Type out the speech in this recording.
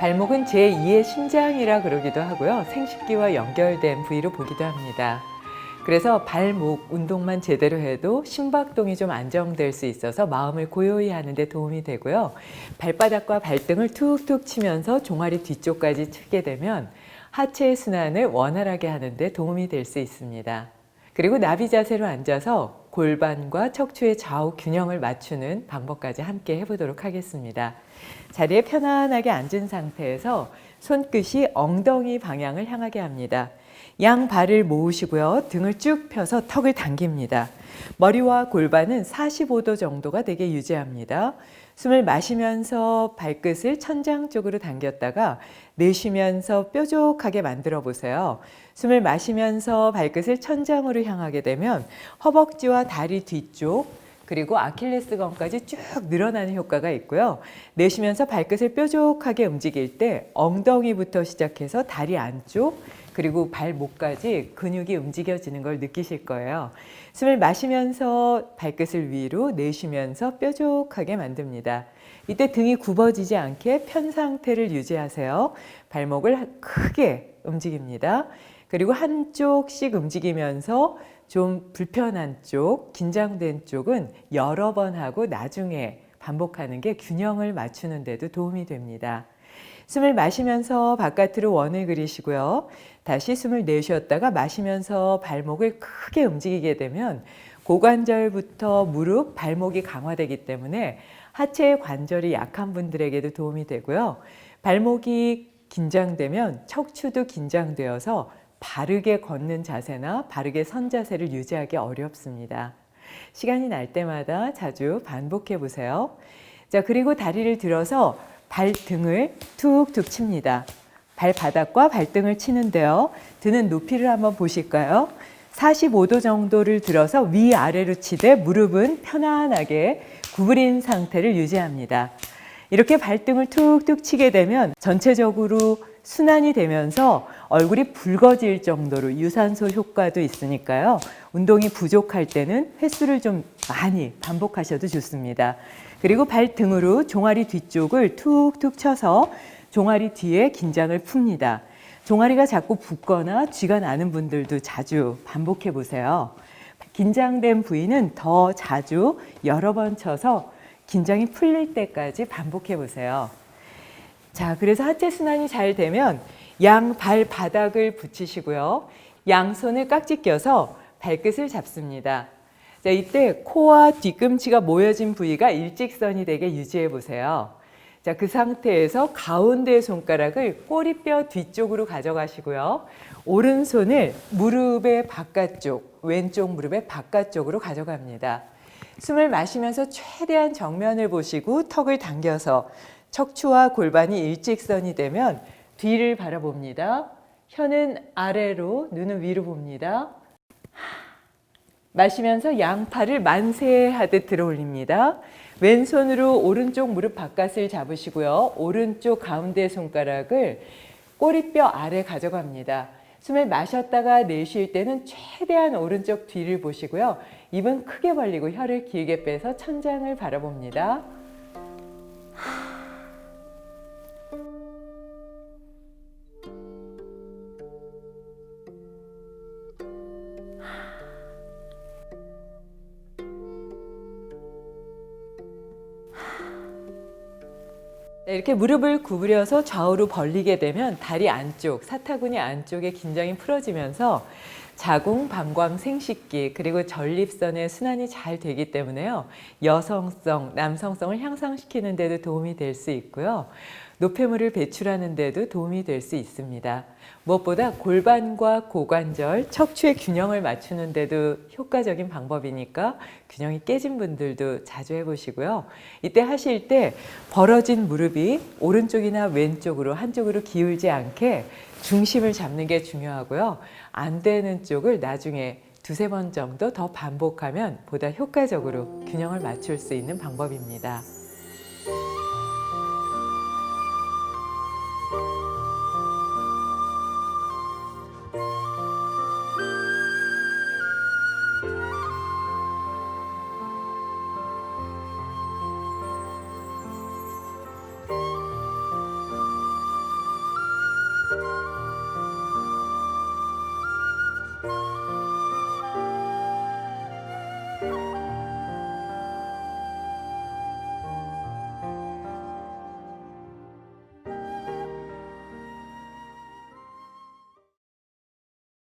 발목은 제2의 심장이라 그러기도 하고요. 생식기와 연결된 부위로 보기도 합니다. 그래서 발목 운동만 제대로 해도 심박동이 좀 안정될 수 있어서 마음을 고요히 하는데 도움이 되고요. 발바닥과 발등을 툭툭 치면서 종아리 뒤쪽까지 치게 되면 하체 순환을 원활하게 하는데 도움이 될 수 있습니다. 그리고 나비 자세로 앉아서 골반과 척추의 좌우 균형을 맞추는 방법까지 함께 해보도록 하겠습니다. 자리에 편안하게 앉은 상태에서 손끝이 엉덩이 방향을 향하게 합니다. 양 발을 모으시고요. 등을 쭉 펴서 턱을 당깁니다. 머리와 골반은 45도 정도가 되게 유지합니다. 숨을 마시면서 발끝을 천장 쪽으로 당겼다가 내쉬면서 뾰족하게 만들어 보세요. 숨을 마시면서 발끝을 천장으로 향하게 되면 허벅지와 다리 뒤쪽 그리고 아킬레스건까지 쭉 늘어나는 효과가 있고요. 내쉬면서 발끝을 뾰족하게 움직일 때 엉덩이부터 시작해서 다리 안쪽 그리고 발목까지 근육이 움직여지는 걸 느끼실 거예요. 숨을 마시면서 발끝을 위로 내쉬면서 뾰족하게 만듭니다. 이때 등이 굽어지지 않게 편 상태를 유지하세요. 발목을 크게 움직입니다. 그리고 한쪽씩 움직이면서 좀 불편한 쪽, 긴장된 쪽은 여러 번 하고 나중에 반복하는 게 균형을 맞추는 데도 도움이 됩니다. 숨을 마시면서 바깥으로 원을 그리시고요. 다시 숨을 내쉬었다가 마시면서 발목을 크게 움직이게 되면 고관절부터 무릎, 발목이 강화되기 때문에 하체 관절이 약한 분들에게도 도움이 되고요. 발목이 긴장되면 척추도 긴장되어서 바르게 걷는 자세나 바르게 선 자세를 유지하기 어렵습니다. 시간이 날 때마다 자주 반복해 보세요. 자, 그리고 다리를 들어서 발등을 툭툭 칩니다. 발바닥과 발등을 치는데요. 드는 높이를 한번 보실까요? 45도 정도를 들어서 위아래로 치되 무릎은 편안하게 구부린 상태를 유지합니다. 이렇게 발등을 툭툭 치게 되면 전체적으로 순환이 되면서 얼굴이 붉어질 정도로 유산소 효과도 있으니까요. 운동이 부족할 때는 횟수를 좀 많이 반복하셔도 좋습니다. 그리고 발등으로 종아리 뒤쪽을 툭툭 쳐서 종아리 뒤에 긴장을 풉니다. 종아리가 자꾸 붓거나 쥐가 나는 분들도 자주 반복해 보세요. 긴장된 부위는 더 자주 여러 번 쳐서 긴장이 풀릴 때까지 반복해 보세요. 자, 그래서 하체 순환이 잘 되면 양 발바닥을 붙이시고요. 양손을 깍지 껴서 발끝을 잡습니다. 자, 이때 코와 뒤꿈치가 모여진 부위가 일직선이 되게 유지해 보세요. 자, 그 상태에서 가운데 손가락을 꼬리뼈 뒤쪽으로 가져가시고요. 오른손을 무릎의 바깥쪽, 왼쪽 무릎의 바깥쪽으로 가져갑니다. 숨을 마시면서 최대한 정면을 보시고 턱을 당겨서 척추와 골반이 일직선이 되면 뒤를 바라봅니다. 혀는 아래로, 눈은 위로 봅니다. 마시면서 양팔을 만세하듯 들어 올립니다. 왼손으로 오른쪽 무릎 바깥을 잡으시고요. 오른쪽 가운데 손가락을 꼬리뼈 아래 가져갑니다. 숨을 마셨다가 내쉴 때는 최대한 오른쪽 뒤를 보시고요. 입은 크게 벌리고 혀를 길게 빼서 천장을 바라봅니다. 이렇게 무릎을 구부려서 좌우로 벌리게 되면 다리 안쪽, 사타구니 안쪽에 긴장이 풀어지면서 자궁, 방광, 생식기 그리고 전립선의 순환이 잘 되기 때문에요. 여성성, 남성성을 향상시키는 데도 도움이 될 수 있고요. 노폐물을 배출하는 데도 도움이 될 수 있습니다. 무엇보다 골반과 고관절, 척추의 균형을 맞추는 데도 효과적인 방법이니까 균형이 깨진 분들도 자주 해보시고요. 이때 하실 때 벌어진 무릎이 오른쪽이나 왼쪽으로 한쪽으로 기울지 않게 중심을 잡는 게 중요하고요. 안 되는 쪽을 나중에 두세 번 정도 더 반복하면 보다 효과적으로 균형을 맞출 수 있는 방법입니다. 啊。